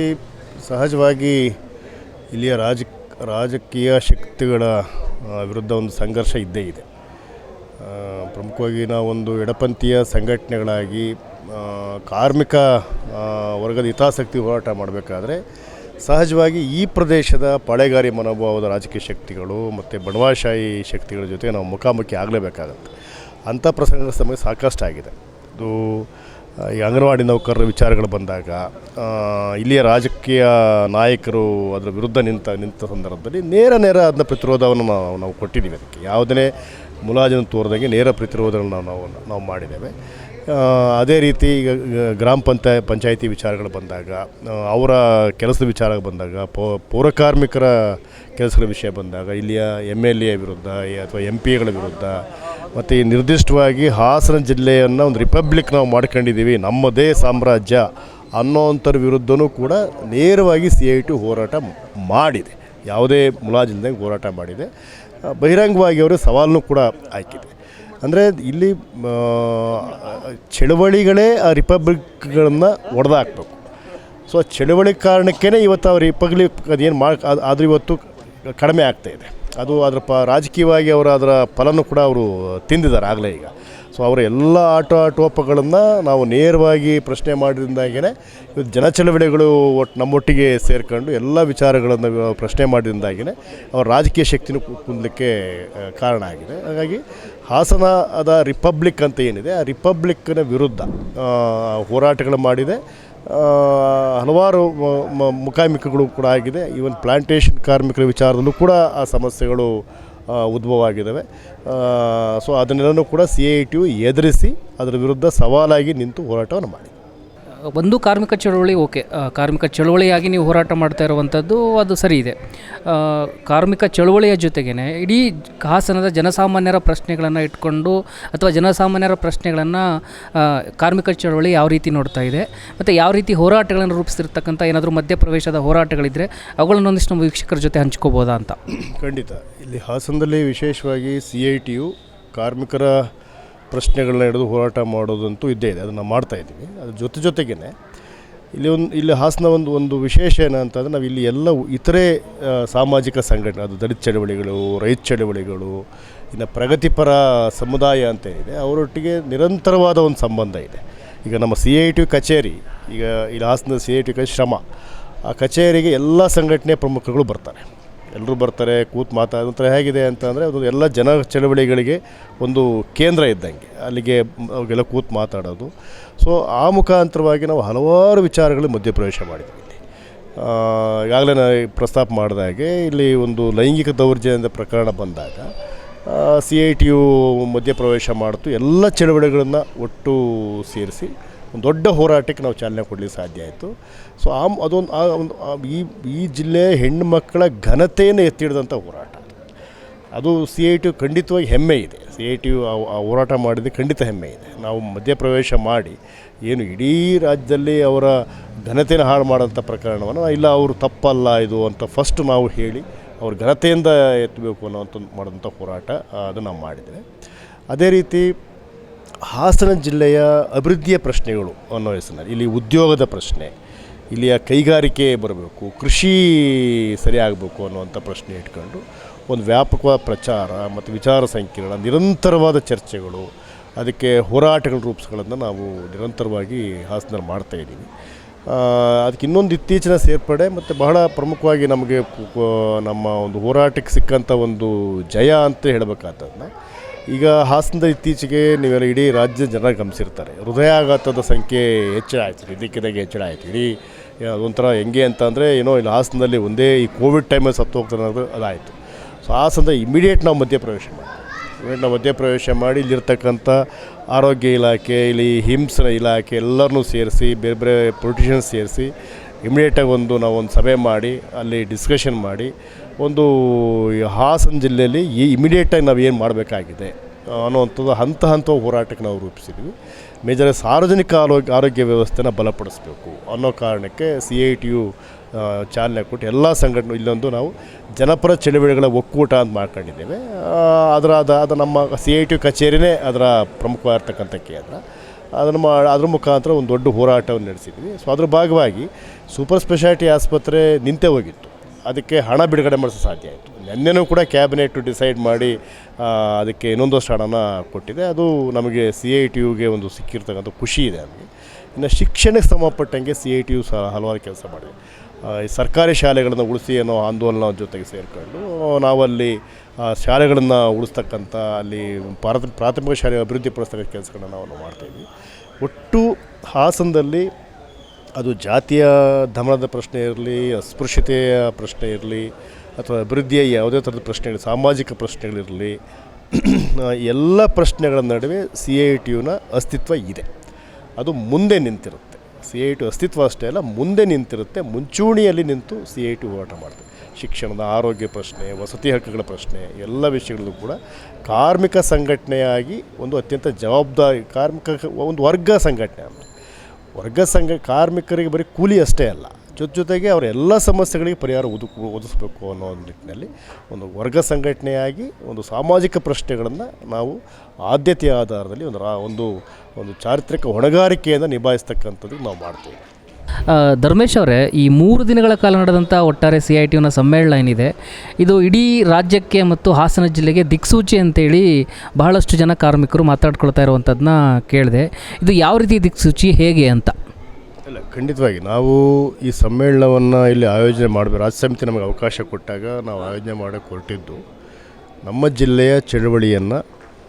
Speaker 2: ಸಹಜವಾಗಿ ಇಲ್ಲಿಯ ರಾಜ, ರಾಜಕೀಯ ಶಕ್ತಿಗಳ ವಿರುದ್ಧ ಒಂದು ಸಂಘರ್ಷ ಇದ್ದೇ ಇದೆ. ಪ್ರಮುಖವಾಗಿ ನಾವೊಂದು ಎಡಪಂಥೀಯ ಸಂಘಟನೆಗಳಾಗಿ ಕಾರ್ಮಿಕ ವರ್ಗದ ಹಿತಾಸಕ್ತಿ ಹೋರಾಟ ಮಾಡಬೇಕಾದ್ರೆ ಸಹಜವಾಗಿ ಈ ಪ್ರದೇಶದ ಪಳೆಗಾರಿ ಮನೋಭಾವದ ರಾಜಕೀಯ ಶಕ್ತಿಗಳು ಮತ್ತು ಬಣವಾಶಾಹಿ ಶಕ್ತಿಗಳ ಜೊತೆ ನಾವು ಮುಖಾಮುಖಿ ಆಗಲೇಬೇಕಾಗತ್ತೆ. ಅಂಥ ಪ್ರಸಂಗ ಸಮಯ ಸಾಕಷ್ಟು ಆಗಿದೆ. ಇದು ಈ ಅಂಗನವಾಡಿ ನೌಕರರ ವಿಚಾರಗಳು ಬಂದಾಗ ಇಲ್ಲಿಯ ರಾಜಕೀಯ ನಾಯಕರು ಅದರ ವಿರುದ್ಧ ನಿಂತ ನಿಂತ ಸಂದರ್ಭದಲ್ಲಿ ನೇರ ನೇರ ಅದನ್ನ ಪ್ರತಿರೋಧವನ್ನು ನಾವು ನಾವು ಕೊಟ್ಟಿದ್ದೀವಿ ಅದಕ್ಕೆ. ಯಾವುದನ್ನೇ ಮುಲಾಜನ್ನು ತೋರಿದಂಗೆ ನೇರ ಪ್ರತಿರೋಧಗಳನ್ನ ನಾವು ನಾವು ಮಾಡಿದ್ದೇವೆ. ಅದೇ ರೀತಿ ಈಗ ಗ್ರಾಮ ಪಂಚಾಯ, ಪಂಚಾಯಿತಿ ವಿಚಾರಗಳು ಬಂದಾಗ ಅವರ ಕೆಲಸದ ವಿಚಾರ ಬಂದಾಗ, ಪೌ, ಪೌರ ಕಾರ್ಮಿಕರ ಕೆಲಸಗಳ ವಿಷಯ ಬಂದಾಗ, ಇಲ್ಲಿಯ ಎಂ ಎಲ್ ಎ ವಿರುದ್ಧ ಅಥವಾ ಎಂ ಪಿಗಳ ವಿರುದ್ಧ, ಮತ್ತು ಈ ನಿರ್ದಿಷ್ಟವಾಗಿ ಹಾಸನ ಜಿಲ್ಲೆಯನ್ನು ಒಂದು ರಿಪಬ್ಲಿಕ್ ನಾವು ಮಾಡ್ಕೊಂಡಿದ್ದೀವಿ, ನಮ್ಮದೇ ಸಾಮ್ರಾಜ್ಯ ಅನ್ನೋವಂಥರ ವಿರುದ್ಧವೂ ಕೂಡ ನೇರವಾಗಿ ಸಿ ಐ ಟಿ ಹೋರಾಟ ಮಾಡಿದೆ. ಯಾವುದೇ ಮುಲಾಜಿಲ್ದಂಗೆ ಹೋರಾಟ ಮಾಡಿದೆ. ಬಹಿರಂಗವಾಗಿ ಅವರು ಸವಾಲನ್ನು ಕೂಡ ಹಾಕಿದೆ. ಅಂದರೆ ಇಲ್ಲಿ ಚಳುವಳಿಗಳೇ ಆ ರಿಪಬ್ಲಿಕ್ಗಳನ್ನು ಒಡೆದಾಕ್ಬೇಕು. ಸೊ ಚಳವಳಿ ಕಾರಣಕ್ಕೇ ಇವತ್ತು ಅವ್ರು ರಿಪಬ್ಲಿಕ್ ಅದೇನು ಮಾ ಆದರೂ ಇವತ್ತು ಕಡಿಮೆ ಆಗ್ತಾ ಇದೆ. ಅದು ಅದರ ಪ, ರಾಜಕೀಯವಾಗಿ ಅವರು ಅದರ ಫಲನೂ ಕೂಡ ಅವರು ತಿಂದಿದ್ದಾರೆ ಆಗಲೇ ಈಗ. ಸೊ ಅವರ ಎಲ್ಲ ಆಟ, ಆಟೋಪಗಳನ್ನು ನಾವು ನೇರವಾಗಿ ಪ್ರಶ್ನೆ ಮಾಡಿದಿಂದಾಗೇ ಇವತ್ತು ಜನ ಚಳವಳಿಗಳು ಒಟ್ಟು ನಮ್ಮೊಟ್ಟಿಗೆ ಸೇರ್ಕೊಂಡು ಎಲ್ಲ ವಿಚಾರಗಳನ್ನು ಪ್ರಶ್ನೆ ಮಾಡಿದಿಂದಾಗೇ ಅವರ ರಾಜಕೀಯ ಶಕ್ತಿನೂ ಕುಂದಲಿಕ್ಕೆ ಕಾರಣ ಆಗಿದೆ. ಹಾಗಾಗಿ ಹಾಸನದ ರಿಪಬ್ಲಿಕ್ ಅಂತ ಏನಿದೆ, ಆ ರಿಪಬ್ಲಿಕ್ನ ವಿರುದ್ಧ ಹೋರಾಟಗಳು ಮಾಡಿದೆ. ಹಲವಾರು ಮುಖಾಮಿಕಗಳು ಕೂಡ ಆಗಿದೆ. ಈವನ್ ಪ್ಲಾಂಟೇಷನ್ ಕಾರ್ಮಿಕರ ವಿಚಾರದಲ್ಲೂ ಕೂಡ ಆ ಸಮಸ್ಯೆಗಳು ಉದ್ಭವ ಆಗಿದ್ದಾವೆ ಸೊ ಅದನ್ನೆಲ್ಲನೂ ಕೂಡ ಸಿ ಐ ಟಿ ಯು ಎದುರಿಸಿ, ಅದರ ವಿರುದ್ಧ ಸವಾಲಾಗಿ ನಿಂತು ಹೋರಾಟವನ್ನು ಮಾಡಿ
Speaker 1: ಒಂದು ಕಾರ್ಮಿಕ ಚಳವಳಿ, ಓಕೆ. ಕಾರ್ಮಿಕ ಚಳುವಳಿಯಾಗಿ ನೀವು ಹೋರಾಟ ಮಾಡ್ತಾ ಇರುವಂಥದ್ದು ಅದು ಸರಿ ಇದೆ. ಕಾರ್ಮಿಕ ಚಳವಳಿಯ ಜೊತೆಗೇ ಇಡೀ ಹಾಸನದ ಜನಸಾಮಾನ್ಯರ ಪ್ರಶ್ನೆಗಳನ್ನು ಇಟ್ಕೊಂಡು ಅಥವಾ ಜನಸಾಮಾನ್ಯರ ಪ್ರಶ್ನೆಗಳನ್ನು ಕಾರ್ಮಿಕ ಚಳವಳಿ ಯಾವ ರೀತಿ ನೋಡ್ತಾ ಇದೆ, ಮತ್ತು ಯಾವ ರೀತಿ ಹೋರಾಟಗಳನ್ನು ರೂಪಿಸಿರ್ತಕ್ಕಂಥ ಏನಾದರೂ ಮಧ್ಯಪ್ರವೇಶದ ಹೋರಾಟಗಳಿದ್ದರೆ ಅವುಗಳನ್ನು ಒಂದಿಷ್ಟು ನಮ್ಮ ವೀಕ್ಷಕರ ಜೊತೆ ಹಂಚ್ಕೋಬೋದಾ ಅಂತ.
Speaker 2: ಖಂಡಿತ. ಇಲ್ಲಿ ಹಾಸನದಲ್ಲಿ ವಿಶೇಷವಾಗಿ ಸಿ ಐ ಟಿಯು ಕಾರ್ಮಿಕರ ಪ್ರಶ್ನೆಗಳನ್ನ ಹಿಡಿದು ಹೋರಾಟ ಮಾಡೋದಂತೂ ಇದ್ದೇ ಇದೆ, ಅದನ್ನು ಮಾಡ್ತಾ ಇದ್ದೀವಿ. ಅದ್ರ ಜೊತೆ ಜೊತೆಗೇ ಇಲ್ಲಿ ಒಂದು, ಇಲ್ಲಿ ಹಾಸನ ಒಂದು ಒಂದು ವಿಶೇಷ ಏನಂತಂದರೆ ನಾವು ಇಲ್ಲಿ ಎಲ್ಲ ಇತರೆ ಸಾಮಾಜಿಕ ಸಂಘಟನೆ, ಅದು ದಲಿತ ಚಳವಳಿಗಳು, ರೈತ ಚಳವಳಿಗಳು, ಇನ್ನು ಪ್ರಗತಿಪರ ಸಮುದಾಯ ಅಂತ ಇದೆ ಅವರೊಟ್ಟಿಗೆ ನಿರಂತರವಾದ ಒಂದು ಸಂಬಂಧ ಇದೆ. ಈಗ ನಮ್ಮ ಸಿ ಐ ಟಿ ಕಚೇರಿ, ಈಗ ಇಲ್ಲಿ ಹಾಸನದ ಸಿ ಐ ಟಿ ಶ್ರಮ, ಆ ಕಚೇರಿಗೆ ಎಲ್ಲ ಸಂಘಟನೆ ಪ್ರಮುಖಗಳು ಬರ್ತಾರೆ. ಎಲ್ಲರೂ ಬರ್ತಾರೆ, ಕೂತು ಮಾತಾಡ ನಂತರ ಹೇಗಿದೆ ಅಂತಂದರೆ ಅದು ಎಲ್ಲ ಜನ ಚಳವಳಿಗಳಿಗೆ ಒಂದು ಕೇಂದ್ರ ಇದ್ದಂಗೆ. ಅಲ್ಲಿಗೆ ಅವಾಗೆಲ್ಲ ಕೂತು ಮಾತಾಡೋದು. ಸೊ ಆ ಮುಖಾಂತರವಾಗಿ ನಾವು ಹಲವಾರು ವಿಚಾರಗಳು ಮಧ್ಯಪ್ರವೇಶ ಮಾಡಿದ್ವಿ ಈಗಾಗಲೇ ನಾನು ಪ್ರಸ್ತಾಪ ಮಾಡಿದಾಗೆ ಇಲ್ಲಿ ಒಂದು ಲೈಂಗಿಕ ದೌರ್ಜನ್ಯದ ಪ್ರಕರಣ ಬಂದಾಗ ಸಿ ಐ ಟಿ ಯು ಮಧ್ಯಪ್ರವೇಶ ಮಾಡ್ತು. ಎಲ್ಲ ಚಳವಳಿಗಳನ್ನು ಒಟ್ಟು ಸೇರಿಸಿ ಒಂದು ದೊಡ್ಡ ಹೋರಾಟಕ್ಕೆ ನಾವು ಚಾಲನೆ ಕೊಡಲಿಕ್ಕೆ ಸಾಧ್ಯ ಆಯಿತು. ಸೊ ಆ, ಅದೊಂದು, ಆ, ಒಂದು ಈ ಈ ಜಿಲ್ಲೆಯ ಹೆಣ್ಣು ಮಕ್ಕಳ ಘನತೆಯನ್ನು ಹಿಡಿದಂಥ ಹೋರಾಟ. ಅದು ಸಿ ಐ ಟಿ ಯು ಖಂಡಿತವಾಗಿ ಹೆಮ್ಮೆ ಇದೆ. ಸಿ ಐ ಟಿ ಆ ಹೋರಾಟ ಮಾಡಿದ್ದು ಖಂಡಿತ ಹೆಮ್ಮೆ ಇದೆ. ನಾವು ಮಧ್ಯಪ್ರವೇಶ ಮಾಡಿ ಏನು ಇಡೀ ರಾಜ್ಯದಲ್ಲಿ ಅವರ ಘನತೆಯನ್ನು ಹಾಳು ಮಾಡೋಂಥ ಪ್ರಕರಣವನ್ನು ಇಲ್ಲ ಅವರು ತಪ್ಪಲ್ಲ ಇದು ಅಂತ ಫಸ್ಟ್ ನಾವು ಹೇಳಿ ಅವ್ರ ಘನತೆಯಿಂದ ಎತ್ತಬೇಕು ಅನ್ನೋಂಥ ಮಾಡೋಂಥ ಹೋರಾಟ ಅದು ನಾವು ಮಾಡಿದ್ದೇವೆ. ಅದೇ ರೀತಿ ಹಾಸನ ಜಿಲ್ಲೆಯ ಅಭಿವೃದ್ಧಿಯ ಪ್ರಶ್ನೆಗಳು ಅನ್ನೋ ಹೆಸರಿನಲ್ಲಿ, ಇಲ್ಲಿ ಉದ್ಯೋಗದ ಪ್ರಶ್ನೆ. ಇಲ್ಲಿಯ ಕೈಗಾರಿಕೆ ಬರಬೇಕು, ಕೃಷಿ ಸರಿಯಾಗಬೇಕು ಅನ್ನುವಂಥ ಪ್ರಶ್ನೆ ಇಟ್ಕೊಂಡು ಒಂದು ವ್ಯಾಪಕವಾದ ಪ್ರಚಾರ ಮತ್ತು ವಿಚಾರ ಸಂಕಿರಣ, ನಿರಂತರವಾದ ಚರ್ಚೆಗಳು, ಅದಕ್ಕೆ ಹೋರಾಟಗಳ ರೂಪಿಸ್ಗಳನ್ನು ನಾವು ನಿರಂತರವಾಗಿ ಹಾಸನ ಮಾಡ್ತಾ ಇದ್ದೀವಿ. ಅದಕ್ಕೆ ಇನ್ನೊಂದು ಇತ್ತೀಚಿನ ಸೇರ್ಪಡೆ ಮತ್ತು ಬಹಳ ಪ್ರಮುಖವಾಗಿ ನಮಗೆ ನಮ್ಮ ಒಂದು ಹೋರಾಟಕ್ಕೆ ಸಿಕ್ಕಂಥ ಒಂದು ಜಯ ಅಂತ ಹೇಳಬೇಕಾದದನ್ನ ಈಗ ಹಾಸನದ ಇತ್ತೀಚೆಗೆ ನೀವೆಲ್ಲ ಇಡೀ ರಾಜ್ಯ ಜನ ಗಮನಿಸಿರ್ತಾರೆ. ಹೃದಯಾಘಾತದ ಸಂಖ್ಯೆ ಹೆಚ್ಚಳ ಆಯಿತು ಇದಕ್ಕಿದ್ದಾಗೆ ಹೆಚ್ಚಳ ಆಯಿತು. ಇಡೀ ಅದೊಂಥರ ಹೆಂಗೆ ಅಂತ ಅಂದರೆ ಏನೋ ಇಲ್ಲಿ ಹಾಸನದಲ್ಲಿ ಒಂದೇ ಈ ಕೋವಿಡ್ ಟೈಮಲ್ಲಿ ಸತ್ತು ಹೋಗ್ತಾರೆ ಅನ್ನೋದು ಅದಾಯಿತು ಸೊ ಹಾಸನದ ಇಮಿಡಿಯೇಟ್ ನಾವು ಮಧ್ಯಪ್ರವೇಶ ಮಾಡಿ ಇಮಿಡಿಯೇಟ್ ನಾವು ಮಧ್ಯಪ್ರವೇಶ ಮಾಡಿ ಇಲ್ಲಿರ್ತಕ್ಕಂಥ ಆರೋಗ್ಯ ಇಲಾಖೆ, ಇಲ್ಲಿ ಹಿಂಸನ ಇಲಾಖೆ ಎಲ್ಲರನ್ನೂ ಸೇರಿಸಿ, ಬೇರೆ ಬೇರೆ ಪೊಲಿಟಿಷಿಯನ್ಸ್ ಸೇರಿಸಿ ಇಮಿಡಿಯೇಟಾಗಿ ಒಂದು ನಾವು ಒಂದು ಸಭೆ ಮಾಡಿ, ಅಲ್ಲಿ ಡಿಸ್ಕಷನ್ ಮಾಡಿ ಒಂದು ಹಾಸನ ಜಿಲ್ಲೆಯಲ್ಲಿ ಈ ಇಮಿಡಿಯೇಟಾಗಿ ನಾವು ಏನು ಮಾಡಬೇಕಾಗಿದೆ ಅನ್ನೋವಂಥದ್ದು ಹಂತ ಹಂತ ಹೋರಾಟಕ್ಕೆ ನಾವು ರೂಪಿಸಿದ್ವಿ. ಮೇಜರ್ ಸಾರ್ವಜನಿಕ ಆರೋಗ್ಯ ಆರೋಗ್ಯ ವ್ಯವಸ್ಥೆನ ಬಲಪಡಿಸಬೇಕು ಅನ್ನೋ ಕಾರಣಕ್ಕೆ ಸಿ ಐ ಟಿ ಯು ಚಾಲನೆ ಕೊಟ್ಟು ಎಲ್ಲ ಸಂಘಟನೆ, ಇಲ್ಲೊಂದು ನಾವು ಜನಪರ ಚಳುವಳಿಗಳ ಒಕ್ಕೂಟ ಅಂತ ಮಾಡ್ಕೊಂಡಿದ್ದೇವೆ. ಅದರ, ಅದ, ಅದು ನಮ್ಮ ಸಿ ಐ ಟಿ ಯು ಕಚೇರಿನೇ ಅದರ ಪ್ರಮುಖವಾಗಿರ್ತಕ್ಕಂಥ ಕೇಂದ್ರ. ಅದನ್ನು ಮಾ, ಅದ್ರ ಮುಖಾಂತರ ಒಂದು ದೊಡ್ಡ ಹೋರಾಟವನ್ನು ನಡೆಸಿದ್ವಿ. ಸೊ ಅದ್ರ ಭಾಗವಾಗಿ ಸೂಪರ್ ಸ್ಪೆಷಾಲಿಟಿ ಆಸ್ಪತ್ರೆ ನಿಂತೇ ಹೋಗಿತ್ತು. ಅದಕ್ಕೆ ಹಣ ಬಿಡುಗಡೆ ಮಾಡಿಸೋ ಸಾಧ್ಯ ಆಯಿತು. ನಿನ್ನೆನೂ ಕೂಡ ಕ್ಯಾಬಿನೆಟ್ ಡಿಸೈಡ್ ಮಾಡಿ ಅದಕ್ಕೆ ಇನ್ನೊಂದಷ್ಟು ಹಣನ ಕೊಟ್ಟಿದೆ. ಅದು ನಮಗೆ ಸಿ ಐ ಟಿ ಯುಗೆ ಒಂದು ಸಿಕ್ಕಿರ್ತಕ್ಕಂಥ ಖುಷಿ ಇದೆ ನಮಗೆ ಇನ್ನು ಶಿಕ್ಷಣಕ್ಕೆ ಸಂಬಂಧಪಟ್ಟಂಗೆ ಸಿ ಐ ಟಿ ಯು ಸಹ ಹಲವಾರು ಕೆಲಸ ಮಾಡಿದೆ. ಈ ಸರ್ಕಾರಿ ಶಾಲೆಗಳನ್ನು ಉಳಿಸಿ ಅನ್ನೋ ಆಂದೋಲನ ಜೊತೆಗೆ ಸೇರಿಕೊಂಡು, ನಾವಲ್ಲಿ ಶಾಲೆಗಳನ್ನು ಉಳಿಸ್ತಕ್ಕಂಥ ಅಲ್ಲಿ ಪ್ರಾಥಮಿಕ ಶಾಲೆ ಅಭಿವೃದ್ಧಿ ಕೆಲಸಗಳನ್ನು ಕೆಲಸಗಳನ್ನ ನಾವು ಮಾಡ್ತಾಯಿದ್ವಿ ಒಟ್ಟು ಹಾಸನದಲ್ಲಿ ಅದು ಜಾತಿಯ ಧಮನದ ಪ್ರಶ್ನೆ ಇರಲಿ, ಅಸ್ಪೃಶ್ಯತೆಯ ಪ್ರಶ್ನೆ ಇರಲಿ, ಅಥವಾ ಅಭಿವೃದ್ಧಿಯ ಯಾವುದೇ ಥರದ ಪ್ರಶ್ನೆಗಳು ಸಾಮಾಜಿಕ ಪ್ರಶ್ನೆಗಳಿರಲಿ, ಎಲ್ಲ ಪ್ರಶ್ನೆಗಳ ನಡುವೆ ಸಿ ಐ ಟಿ ಯುನ ಅಸ್ತಿತ್ವ ಇದೆ. ಅದು ಮುಂದೆ ನಿಂತಿರುತ್ತೆ. ಸಿ ಐ ಟಿ ಅಸ್ತಿತ್ವ ಅಷ್ಟೇ ಅಲ್ಲ, ಮುಂದೆ ನಿಂತಿರುತ್ತೆ, ಮುಂಚೂಣಿಯಲ್ಲಿ ನಿಂತು ಸಿ ಐ ಟಿ ಹೋರಾಟ ಮಾಡ್ತದೆ ಶಿಕ್ಷಣದ ಆರೋಗ್ಯ ಪ್ರಶ್ನೆ, ವಸತಿ ಹಕ್ಕುಗಳ ಪ್ರಶ್ನೆ, ಎಲ್ಲ ವಿಷಯಗಳಲ್ಲೂ ಕೂಡ ಕಾರ್ಮಿಕ ಸಂಘಟನೆಯಾಗಿ ಒಂದು ಅತ್ಯಂತ ಜವಾಬ್ದಾರಿ, ಕಾರ್ಮಿಕ ಒಂದು ವರ್ಗ ಸಂಘಟನೆ ಅಂತ ವರ್ಗ ಸಂಘ ಕಾರ್ಮಿಕರಿಗೆ ಬರೀ ಕೂಲಿ ಅಷ್ಟೇ ಅಲ್ಲ, ಜೊತೆ ಜೊತೆಗೆ ಅವರ ಎಲ್ಲ ಸಮಸ್ಯೆಗಳಿಗೆ ಪರಿಹಾರ ಒದಕು ಒದಗಿಸ್ಬೇಕು ಅನ್ನೋ ಒಂದು ನಿಟ್ಟಿನಲ್ಲಿ ಒಂದು ವರ್ಗ ಸಂಘಟನೆಯಾಗಿ ಒಂದು ಸಾಮಾಜಿಕ ಪ್ರಶ್ನೆಗಳನ್ನು ನಾವು ಆದ್ಯತೆಯ ಆಧಾರದಲ್ಲಿ ಒಂದು ರಾ, ಒಂದು ಒಂದು ಚಾರಿತ್ರಿಕ ಹೊಣೆಗಾರಿಕೆಯನ್ನು ನಿಭಾಯಿಸ್ತಕ್ಕಂಥದ್ದು ನಾವು ಮಾಡ್ತೀವಿ.
Speaker 1: ಧರ್ಮೇಶ್ ಅವರೇ, ಈ ಮೂರು ದಿನಗಳ ಕಾಲ ನಡೆದಂಥ ಒಟ್ಟಾರೆ ಸಿ ಐ ಟಿ ಸಮ್ಮೇಳನ ಏನಿದೆ, ಇದು ಇಡೀ ರಾಜ್ಯಕ್ಕೆ ಮತ್ತು ಹಾಸನ ಜಿಲ್ಲೆಗೆ ದಿಕ್ಸೂಚಿ ಅಂತೇಳಿ ಬಹಳಷ್ಟು ಜನ ಕಾರ್ಮಿಕರು ಮಾತಾಡ್ಕೊಳ್ತಾ ಇರುವಂಥದ್ದನ್ನ ಕೇಳಿದೆ. ಇದು ಯಾವ ರೀತಿ ದಿಕ್ಸೂಚಿ, ಹೇಗೆ ಅಂತ?
Speaker 2: ಅಲ್ಲ ಖಂಡಿತವಾಗಿ. ನಾವು ಈ ಸಮ್ಮೇಳನವನ್ನು ಇಲ್ಲಿ ಆಯೋಜನೆ ಮಾಡಬೇಕು. ರಾಜ್ಯ ಸಮಿತಿ ನಮಗೆ ಅವಕಾಶ ಕೊಟ್ಟಾಗ ನಾವು ಆಯೋಜನೆ ಮಾಡೋಕ್ಕೆ ಹೊರಟಿದ್ದು, ನಮ್ಮ ಜಿಲ್ಲೆಯ ಚಳವಳಿಯನ್ನು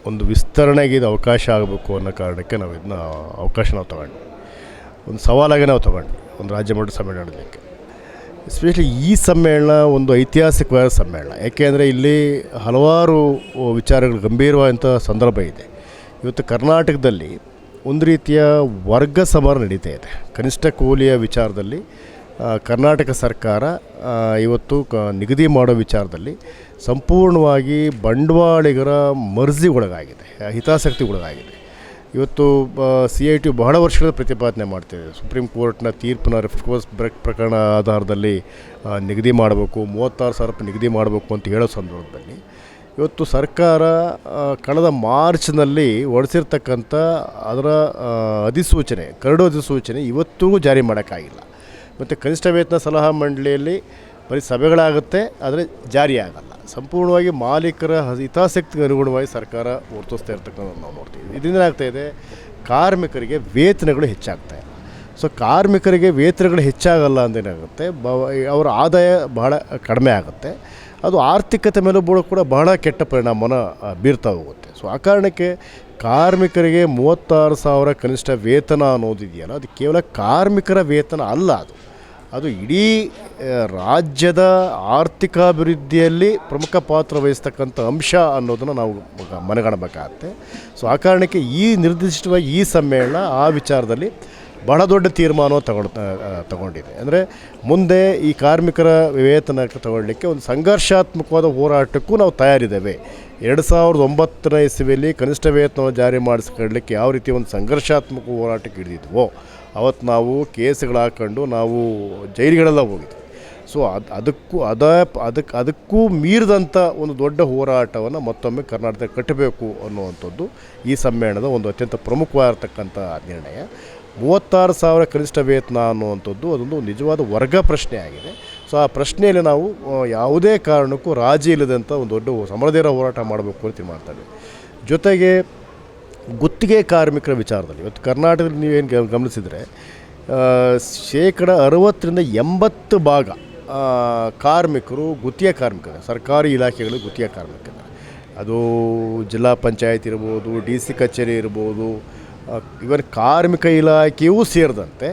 Speaker 2: ಒಂದು ವಿಸ್ತರಣೆಗೆ ಇದು ಅವಕಾಶ ಆಗಬೇಕು ಅನ್ನೋ ಕಾರಣಕ್ಕೆ ನಾವು ಇದನ್ನ ಅವಕಾಶ ನಾವು ತಗೊಂಡ್ವಿ ಒಂದು ಸವಾಲಾಗಿ ನಾವು ತಗೊಂಡ್ವಿ, ಒಂದು ರಾಜ್ಯ ಮಟ್ಟದ ಸಮ್ಮೇಳನ ನಡೆದಕ್ಕೆ. ಎಸ್ಪೆಷಲಿ ಈ ಸಮ್ಮೇಳನ ಒಂದು ಐತಿಹಾಸಿಕವಾದ ಸಮ್ಮೇಳನ. ಯಾಕೆಂದರೆ ಇಲ್ಲಿ ಹಲವಾರು ವಿಚಾರಗಳು ಗಂಭೀರವಾದಂಥ ಸಂದರ್ಭ ಇದೆ. ಇವತ್ತು ಕರ್ನಾಟಕದಲ್ಲಿ ಒಂದು ರೀತಿಯ ವರ್ಗ ಸಮರ ನಡೀತಾ ಇದೆ. ಕನಿಷ್ಠ ಕೂಲಿಯ ವಿಚಾರದಲ್ಲಿ ಕರ್ನಾಟಕ ಸರ್ಕಾರ ಇವತ್ತು ಕ, ನಿಗದಿ ಮಾಡೋ ವಿಚಾರದಲ್ಲಿ ಸಂಪೂರ್ಣವಾಗಿ ಬಂಡವಾಳಿಗರ ಮರ್ಜಿಗೊಳಗಾಗಿದೆ ಹಿತಾಸಕ್ತಿಗೊಳಗಾಗಿದೆ ಇವತ್ತು ಸಿ ಐ ಟಿ ಬಹಳ ವರ್ಷಗಳ ಪ್ರತಿಪಾದನೆ ಮಾಡ್ತಿದೆ ಸುಪ್ರೀಂ ಕೋರ್ಟ್ನ ತೀರ್ಪಿನ ರಿಫ್ಕೋಸ್ ಬ್ರೆಕ್ ಪ್ರಕರಣ ಆಧಾರದಲ್ಲಿ ನಿಗದಿ ಮಾಡಬೇಕು, ಮೂವತ್ತಾರು ಸಾವಿರ ರೂಪಾಯಿ ನಿಗದಿ ಮಾಡಬೇಕು ಅಂತ ಹೇಳೋ ಸಂದರ್ಭದಲ್ಲಿ, ಇವತ್ತು ಸರ್ಕಾರ ಕಳೆದ ಮಾರ್ಚ್ನಲ್ಲಿ ಹೊಡೆಸಿರ್ತಕ್ಕಂಥ ಅದರ ಅಧಿಸೂಚನೆ, ಕರಡು ಅಧಿಸೂಚನೆ ಇವತ್ತಿಗೂ ಜಾರಿ ಮಾಡೋಕ್ಕಾಗಿಲ್ಲ. ಮತ್ತು ಕನಿಷ್ಠ ವೇತನ ಸಲಹಾ ಮಂಡಳಿಯಲ್ಲಿ ಬರೀ ಸಭೆಗಳಾಗುತ್ತೆ, ಆದರೆ ಜಾರಿ ಆಗಲ್ಲ. ಸಂಪೂರ್ಣವಾಗಿ ಮಾಲೀಕರ ಹಿತಾಸಕ್ತಿಗೆ ಅನುಗುಣವಾಗಿ ಸರ್ಕಾರ ವರ್ತಿಸ್ತಾ ಇರ್ತಕ್ಕಂಥದ್ದು ನಾವು ನೋಡ್ತೀವಿ ಇದರಿಂದ ಏನಾಗ್ತಾ ಇದೆ, ಕಾರ್ಮಿಕರಿಗೆ ವೇತನಗಳು ಹೆಚ್ಚಾಗ್ತಾ ಇಲ್ಲ. ಸೊ ಕಾರ್ಮಿಕರಿಗೆ ವೇತನಗಳು ಹೆಚ್ಚಾಗಲ್ಲ ಅಂದೇನಾಗುತ್ತೆ ಬ ಅವರ ಆದಾಯ ಬಹಳ ಕಡಿಮೆ ಆಗುತ್ತೆ. ಅದು ಆರ್ಥಿಕತೆ ಮೇಲೂ ಕೂಡ ಬಹಳ ಕೆಟ್ಟ ಪರಿಣಾಮನ ಬೀರ್ತಾ ಹೋಗುತ್ತೆ. ಸೊ ಆ ಕಾರಣಕ್ಕೆ ಕಾರ್ಮಿಕರಿಗೆ ಮೂವತ್ತಾರು ಸಾವಿರ ಕನಿಷ್ಠ ವೇತನ ಅನ್ನೋದಿದೆಯಲ್ಲ, ಅದು ಕೇವಲ ಕಾರ್ಮಿಕರ ವೇತನ ಅಲ್ಲ ಅದು. ಅದು ಇಡೀ ರಾಜ್ಯದ ಆರ್ಥಿಕಾಭಿವೃದ್ಧಿಯಲ್ಲಿ ಪ್ರಮುಖ ಪಾತ್ರ ವಹಿಸ್ತಕ್ಕಂಥ ಅಂಶ ಅನ್ನೋದನ್ನು ನಾವು ಮನಗಾಣಬೇಕಾಗತ್ತೆ. ಸೊ, ಆ ಕಾರಣಕ್ಕೆ ಈ ನಿರ್ದಿಷ್ಟವಾಗಿ ಈ ಸಮ್ಮೇಳನ ಆ ವಿಚಾರದಲ್ಲಿ ಬಹಳ ದೊಡ್ಡ ತೀರ್ಮಾನ ತಗೊಂಡು ತಗೊಂಡಿದೆ. ಅಂದರೆ ಮುಂದೆ ಈ ಕಾರ್ಮಿಕರ ವೇತನ ತಗೊಳ್ಳಿಕ್ಕೆ ಒಂದು ಸಂಘರ್ಷಾತ್ಮಕವಾದ ಹೋರಾಟಕ್ಕೂ ನಾವು ತಯಾರಿದ್ದೇವೆ. ಎರಡು ಸಾವಿರದ ಒಂಬತ್ತನೇ ಇಸವಿಯಲ್ಲಿ ಕನಿಷ್ಠ ವೇತನವನ್ನು ಜಾರಿ ಮಾಡಿಸ್ಕೊಳ್ಳಿಕ್ಕೆ ಯಾವ ರೀತಿ ಒಂದು ಸಂಘರ್ಷಾತ್ಮಕ ಹೋರಾಟಕ್ಕೆ ಹಿಡಿದಿದ್ವೋ ಅವತ್ತು ನಾವು ಕೇಸ್ಗಳು ಹಾಕ್ಕೊಂಡು ನಾವು ಜೈಲುಗಳೆಲ್ಲ ಹೋಗಿದ್ವಿ. ಸೊ ಅದು, ಅದಕ್ಕೂ, ಅದ ಅದಕ್ಕೆ ಅದಕ್ಕೂ ಮೀರಿದಂಥ ಒಂದು ದೊಡ್ಡ ಹೋರಾಟವನ್ನು ಮತ್ತೊಮ್ಮೆ ಕರ್ನಾಟಕ ಕಟ್ಟಬೇಕು ಅನ್ನುವಂಥದ್ದು ಈ ಸಮ್ಮೇಳನದ ಒಂದು ಅತ್ಯಂತ ಪ್ರಮುಖವಾಗಿರ್ತಕ್ಕಂಥ ನಿರ್ಣಯ. ಮೂವತ್ತಾರು ಸಾವಿರ ಕನಿಷ್ಠ ವೇತನ ಅನ್ನುವಂಥದ್ದು ಅದೊಂದು ನಿಜವಾದ ವರ್ಗ ಪ್ರಶ್ನೆ ಆಗಿದೆ. ಸೊ ಆ ಪ್ರಶ್ನೆಯಲ್ಲಿ ನಾವು ಯಾವುದೇ ಕಾರಣಕ್ಕೂ ರಾಜಿ ಇಲ್ಲದಂಥ ಒಂದು ದೊಡ್ಡ ಸಮರದೇರ ಹೋರಾಟ ಮಾಡಬೇಕು ಅಂತ ಮಾಡ್ತಾರೆ ಜೊತೆಗೆ ಗುತ್ತಿಗೆ ಕಾರ್ಮಿಕರ ವಿಚಾರದಲ್ಲಿ ಇವತ್ತು ಕರ್ನಾಟಕದಲ್ಲಿ ನೀವೇನು ಗಮನಿಸಿದರೆ ಶೇಕಡ ಅರವತ್ತರಿಂದ ಎಂಬತ್ತು ಭಾಗ ಕಾರ್ಮಿಕರು ಗುತ್ತಿಗೆ ಕಾರ್ಮಿಕರು, ಸರ್ಕಾರಿ ಇಲಾಖೆಗಳು ಗುತ್ತಿಗೆ ಕಾರ್ಮಿಕರು. ಅದು ಜಿಲ್ಲಾ ಪಂಚಾಯತ್ ಇರ್ಬೋದು, ಡಿ ಸಿ ಕಚೇರಿ ಇರ್ಬೋದು ಇವನ್ ಕಾರ್ಮಿಕ ಇಲಾಖೆಯೂ ಸೇರಿದಂತೆ,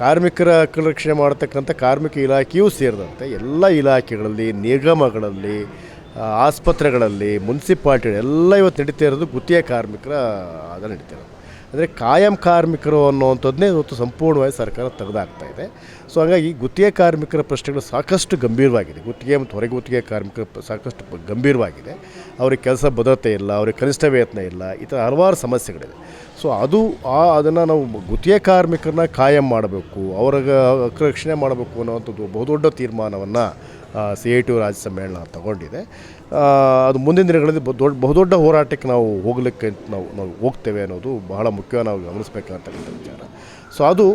Speaker 2: ಕಾರ್ಮಿಕರ ರಕ್ಷಣೆ ಮಾಡತಕ್ಕಂಥ ಕಾರ್ಮಿಕ ಇಲಾಖೆಯೂ ಸೇರಿದಂತೆ, ಎಲ್ಲ ಇಲಾಖೆಗಳಲ್ಲಿ, ನಿಗಮಗಳಲ್ಲಿ ಆಸ್ಪತ್ರೆಗಳಲ್ಲಿ ಮುನ್ಸಿಪಾಲ್ಟಿ ಎಲ್ಲ ಇವತ್ತು ನಡೀತಾ ಇರೋದು ಗುತ್ತಿಗೆ ಕಾರ್ಮಿಕರ ಅದು ನಡೀತಾ ಇರೋದು. ಅಂದರೆ ಕಾಯಂ ಕಾರ್ಮಿಕರು ಅನ್ನೋವಂಥದ್ದನ್ನೇ ಇವತ್ತು ಸಂಪೂರ್ಣವಾಗಿ ಸರ್ಕಾರ ತೆಗೆದಾಗ್ತಾ ಇದೆ. ಸೊ ಹಾಗಾಗಿ ಗುತ್ತಿಗೆ ಕಾರ್ಮಿಕರ ಪ್ರಶ್ನೆಗಳು ಸಾಕಷ್ಟು ಗಂಭೀರವಾಗಿದೆ. ಗುತ್ತಿಗೆ ಮತ್ತು ಹೊರಗೆ ಗುತ್ತಿಗೆ ಕಾರ್ಮಿಕರು ಸಾಕಷ್ಟು ಗಂಭೀರವಾಗಿದೆ. ಅವ್ರಿಗೆ ಕೆಲಸ ಭದ್ರತೆ ಇಲ್ಲ, ಅವ್ರಿಗೆ ಕನಿಷ್ಠ ವೇತನ ಇಲ್ಲ, ಈ ಥರ ಹಲವಾರು ಸಮಸ್ಯೆಗಳಿದೆ. ಸೊ ಅದು ಆ ಅದನ್ನು ನಾವು ಗುತ್ತಿಗೆ ಕಾರ್ಮಿಕರನ್ನ ಕಾಯಂ ಮಾಡಬೇಕು ಹಕ್ಕು ರಕ್ಷಣೆ ಮಾಡಬೇಕು ಅನ್ನೋವಂಥದ್ದು ಬಹುದೊಡ್ಡ ತೀರ್ಮಾನವನ್ನು ಸಿ ಐ ಟಿ ರಾಜ್ಯ ಸಮ್ಮೇಳನ ತಗೊಂಡಿದೆ. ಅದು ಮುಂದಿನ ದಿನಗಳಲ್ಲಿ ದೊಡ್ಡ ಬಹುದೊಡ್ಡ ಹೋರಾಟಕ್ಕೆ ನಾವು ಹೋಗಲಿಕ್ಕೆ ನಾವು ನಾವು ಹೋಗ್ತೇವೆ ಅನ್ನೋದು ಬಹಳ ಮುಖ್ಯ ನಾವು ಗಮನಿಸಬೇಕಾಗ್ತಕ್ಕಂಥ ವಿಚಾರ. ಸೊ ಅದು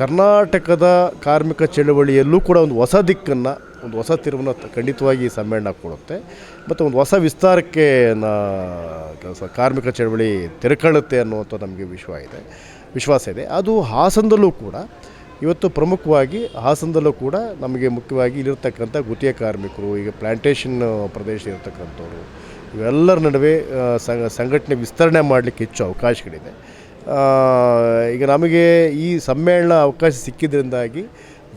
Speaker 2: ಕರ್ನಾಟಕದ ಕಾರ್ಮಿಕ ಚಳವಳಿಯಲ್ಲೂ ಕೂಡ ಒಂದು ಹೊಸ ದಿಕ್ಕನ್ನು, ಒಂದು ಹೊಸ ತಿರುವನ್ನು ಖಂಡಿತವಾಗಿ ಈ ಸಮ್ಮೇಳನ ಕೊಡುತ್ತೆ. ಮತ್ತು ಒಂದು ಹೊಸ ವಿಸ್ತಾರಕ್ಕೆ ನಾ ಕೆಲಸ ಕಾರ್ಮಿಕ ಚಳವಳಿ ತೆರೆಕೊಳ್ಳುತ್ತೆ ಅನ್ನುವಂಥ ನಮಗೆ ವಿಶ್ವ ಇದೆ. ವಿಶ್ವಾಸ ಇದೆ. ಅದು ಹಾಸನದಲ್ಲೂ ಕೂಡ ಇವತ್ತು ಪ್ರಮುಖವಾಗಿ ಹಾಸನದಲ್ಲೂ ಕೂಡ ನಮಗೆ ಮುಖ್ಯವಾಗಿ ಇಲ್ಲಿರ್ತಕ್ಕಂಥ ಗುತ್ತಿಗೆ ಕಾರ್ಮಿಕರು, ಈಗ ಪ್ಲ್ಯಾಂಟೇಷನ್ ಪ್ರದೇಶ ಇರತಕ್ಕಂಥವ್ರು, ಇವೆಲ್ಲರ ನಡುವೆ ಸಂಘಟನೆ ವಿಸ್ತರಣೆ ಮಾಡಲಿಕ್ಕೆ ಹೆಚ್ಚು ಅವಕಾಶಗಳಿದೆ. ಈಗ ನಮಗೆ ಈ ಸಮ್ಮೇಳನ ಅವಕಾಶ ಸಿಕ್ಕಿದ್ರಿಂದಾಗಿ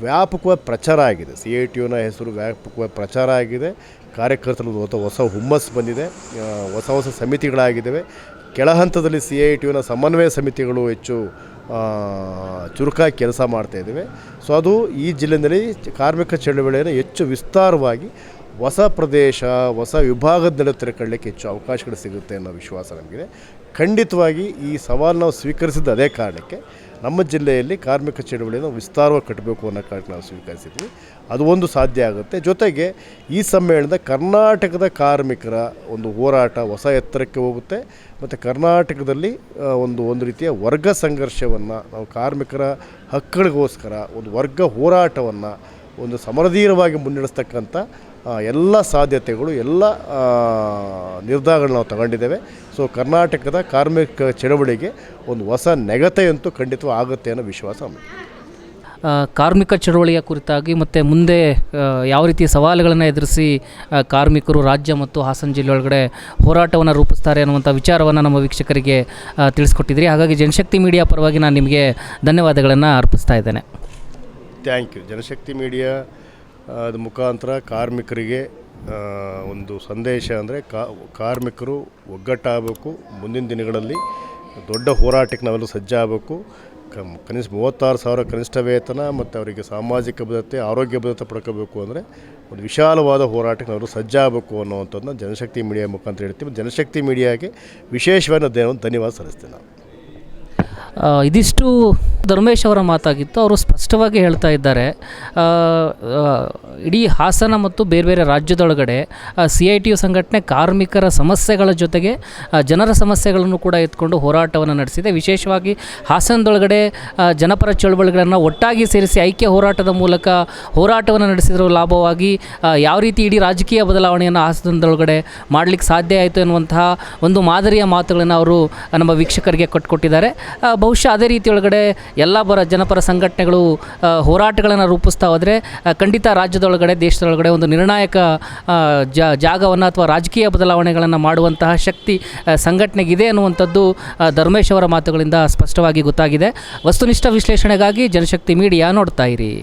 Speaker 2: ವ್ಯಾಪಕವಾದ ಪ್ರಚಾರ ಆಗಿದೆ. ಸಿ ಐ ಟಿ ಯುನ ಹೆಸರು ವ್ಯಾಪಕವಾಗಿ ಪ್ರಚಾರ ಆಗಿದೆ. ಕಾರ್ಯಕರ್ತರು ಹೊಸ ಹೊಸ ಹುಮ್ಮಸ್ಸು ಬಂದಿದೆ. ಹೊಸ ಹೊಸ ಸಮಿತಿಗಳಾಗಿದ್ದಾವೆ. ಕೆಳ ಹಂತದಲ್ಲಿ ಸಿ ಐ ಟಿ ಯುನ ಸಮನ್ವಯ ಸಮಿತಿಗಳು ಹೆಚ್ಚು ಚುರುಕಾಗಿ ಕೆಲಸ ಮಾಡ್ತಾ ಇದ್ದೇವೆ. ಸೊ, ಅದು ಈ ಜಿಲ್ಲೆಯಲ್ಲಿ ಕಾರ್ಮಿಕ ಚಳವಳಿಯನ್ನು ಹೆಚ್ಚು ವಿಸ್ತಾರವಾಗಿ ಹೊಸ ಪ್ರದೇಶ, ಹೊಸ ವಿಭಾಗದ ನಡುವೆ ತಿರ್ಕೊಳ್ಳಿಕ್ಕೆ ಹೆಚ್ಚು ಅವಕಾಶಗಳು ಸಿಗುತ್ತೆ ಅನ್ನೋ ವಿಶ್ವಾಸ ನಮಗಿದೆ. ಖಂಡಿತವಾಗಿ ಈ ಸವಾಲು ನಾವು ಸ್ವೀಕರಿಸಿದ್ದು ಅದೇ ಕಾರಣಕ್ಕೆ ನಮ್ಮ ಜಿಲ್ಲೆಯಲ್ಲಿ ಕಾರ್ಮಿಕ ಚಳವಳಿಯನ್ನು ವಿಸ್ತಾರವಾಗಿ ಕಟ್ಟಬೇಕು ಅನ್ನೋ ಕಾರಣಕ್ಕೆ ನಾವು ಸ್ವೀಕರಿಸಿದ್ವಿ. ಅದು ಒಂದು ಸಾಧ್ಯ ಆಗುತ್ತೆ. ಜೊತೆಗೆ ಈ ಸಮ್ಮೇಳನದ ಕರ್ನಾಟಕದ ಕಾರ್ಮಿಕರ ಒಂದು ಹೋರಾಟ ಹೊಸ ಎತ್ತರಕ್ಕೆ ಹೋಗುತ್ತೆ. ಮತ್ತು ಕರ್ನಾಟಕದಲ್ಲಿ ಒಂದು ಒಂದು ರೀತಿಯ ವರ್ಗ ಸಂಘರ್ಷವನ್ನು ನಾವು ಕಾರ್ಮಿಕರ ಹಕ್ಕುಗಳಿಗೋಸ್ಕರ, ಒಂದು ವರ್ಗ ಹೋರಾಟವನ್ನು ಒಂದು ಸಮರಧೀರವಾಗಿ ಮುನ್ನಡೆಸ್ತಕ್ಕಂಥ ಎಲ್ಲ ಸಾಧ್ಯತೆಗಳು ಎಲ್ಲ ನಿರ್ಧಾರಗಳನ್ನ ನಿರ್ಧಾರಗಳು ನಾವು ತಗೊಂಡಿದ್ದೇವೆ. ಸೊ ಕರ್ನಾಟಕದ ಕಾರ್ಮಿಕ ಚಳವಳಿಗೆ ಒಂದು ಹೊಸ ನೆಗತೆಯಂತೂ ಖಂಡಿತವೂ ಆಗುತ್ತೆ ಅನ್ನೋ ವಿಶ್ವಾಸ ನಮಗೆ.
Speaker 1: ಕಾರ್ಮಿಕ ಚಳವಳಿಯ ಕುರಿತಾಗಿ ಮತ್ತು ಮುಂದೆ ಯಾವ ರೀತಿ ಸವಾಲುಗಳನ್ನು ಎದುರಿಸಿ ಕಾರ್ಮಿಕರು ರಾಜ್ಯ ಮತ್ತು ಹಾಸನ ಜಿಲ್ಲೆ ಒಳಗಡೆ ಹೋರಾಟವನ್ನು ರೂಪಿಸ್ತಾರೆ ಅನ್ನುವಂಥ ವಿಚಾರವನ್ನು ನಮ್ಮ ವೀಕ್ಷಕರಿಗೆ ತಿಳಿಸ್ಕೊಟ್ಟಿದ್ರಿ. ಹಾಗಾಗಿ ಜನಶಕ್ತಿ ಮೀಡಿಯಾ ಪರವಾಗಿ ನಾನು ನಿಮಗೆ ಧನ್ಯವಾದಗಳನ್ನು ಅರ್ಪಿಸ್ತಾ ಇದ್ದೇನೆ.
Speaker 2: ಥ್ಯಾಂಕ್ ಯು ಜನಶಕ್ತಿ ಮೀಡಿಯಾ ಅದ ಮುಖಾಂತರ ಕಾರ್ಮಿಕರಿಗೆ ಒಂದು ಸಂದೇಶ ಅಂದರೆ ಕಾರ್ಮಿಕರು ಒಗ್ಗಟ್ಟಾಗಬೇಕು, ಮುಂದಿನ ದಿನಗಳಲ್ಲಿ ದೊಡ್ಡ ಹೋರಾಟಕ್ಕೆ ನಾವೆಲ್ಲ ಸಜ್ಜಾಗಬೇಕು. ಕನಿಷ್ಠ ಮೂವತ್ತಾರು ಸಾವಿರ ಕನಿಷ್ಠ ವೇತನ ಮತ್ತು ಅವರಿಗೆ ಸಾಮಾಜಿಕ ಭದ್ರತೆ, ಆರೋಗ್ಯ ಭದ್ರತೆ ಪಡ್ಕೋಬೇಕು ಅಂದರೆ ಒಂದು ವಿಶಾಲವಾದ ಹೋರಾಟಕ್ಕೆ ನಾವು ಸಜ್ಜಾಗಬೇಕು ಅನ್ನೋವಂಥದ್ದನ್ನ ಜನಶಕ್ತಿ ಮೀಡಿಯಾ ಮುಖಾಂತರ ಹೇಳ್ತೀವಿ. ಜನಶಕ್ತಿ ಮೀಡಿಯಾಗೆ ವಿಶೇಷವಾದ ಧನ್ಯ- ಧನ್ಯವಾದ ಸಲ್ಲಿಸ್ತೀನಿ ನಾವು.
Speaker 1: ಇದಿಷ್ಟು ಧರ್ಮೇಶ್ ಅವರ ಮಾತಾಗಿತ್ತು. ಅವರು ಸ್ಪಷ್ಟವಾಗಿ ಹೇಳ್ತಾ ಇದ್ದಾರೆ. ಇಡೀ ಹಾಸನ ಮತ್ತು ಬೇರೆ ಬೇರೆ ರಾಜ್ಯದೊಳಗಡೆ ಸಿ ಐ ಟಿ ಯು ಸಂಘಟನೆ ಕಾರ್ಮಿಕರ ಸಮಸ್ಯೆಗಳ ಜೊತೆಗೆ ಜನರ ಸಮಸ್ಯೆಗಳನ್ನು ಕೂಡ ಎತ್ಕೊಂಡು ಹೋರಾಟವನ್ನು ನಡೆಸಿದೆ. ವಿಶೇಷವಾಗಿ ಹಾಸನದೊಳಗಡೆ ಜನಪರ ಚಳವಳಿಗಳನ್ನು ಒಟ್ಟಾಗಿ ಸೇರಿಸಿ ಐಕ್ಯ ಹೋರಾಟದ ಮೂಲಕ ಹೋರಾಟವನ್ನು ನಡೆಸಿದ್ರು ಲಾಭವಾಗಿ ಯಾವ ರೀತಿ ಇಡೀ ರಾಜಕೀಯ ಬದಲಾವಣೆಯನ್ನು ಹಾಸನದೊಳಗಡೆ ಮಾಡಲಿಕ್ಕೆ ಸಾಧ್ಯ ಆಯಿತು ಎನ್ನುವಂತಹ ಒಂದು ಮಾದರಿಯ ಮಾತುಗಳನ್ನು ಅವರು ನಮ್ಮ ವೀಕ್ಷಕರಿಗೆ ಕೊಟ್ಕೊಟ್ಟಿದ್ದಾರೆ. ಬಹುಶಃ ಅದೇ ರೀತಿಯೊಳಗಡೆ ಎಲ್ಲ ಬರ ಜನಪರ ಸಂಘಟನೆಗಳು ಹೋರಾಟಗಳನ್ನು ರೂಪಿಸ್ತಾ ಹೋದರೆ ಖಂಡಿತ ರಾಜ್ಯದೊಳಗಡೆ, ದೇಶದೊಳಗಡೆ ಒಂದು ನಿರ್ಣಾಯಕ ಜಾಗವನ್ನು ಅಥವಾ ರಾಜಕೀಯ ಬದಲಾವಣೆಗಳನ್ನು ಮಾಡುವಂತಹ ಶಕ್ತಿ ಸಂಘಟನೆಗಿದೆ ಅನ್ನುವಂಥದ್ದು ಧರ್ಮೇಶ್ ಅವರ ಮಾತುಗಳಿಂದ ಸ್ಪಷ್ಟವಾಗಿ ಗೊತ್ತಾಗಿದೆ. ವಸ್ತುನಿಷ್ಠ ವಿಶ್ಲೇಷಣೆಗಾಗಿ ಜನಶಕ್ತಿ ಮೀಡಿಯಾ ನೋಡ್ತಾ ಇರಿ.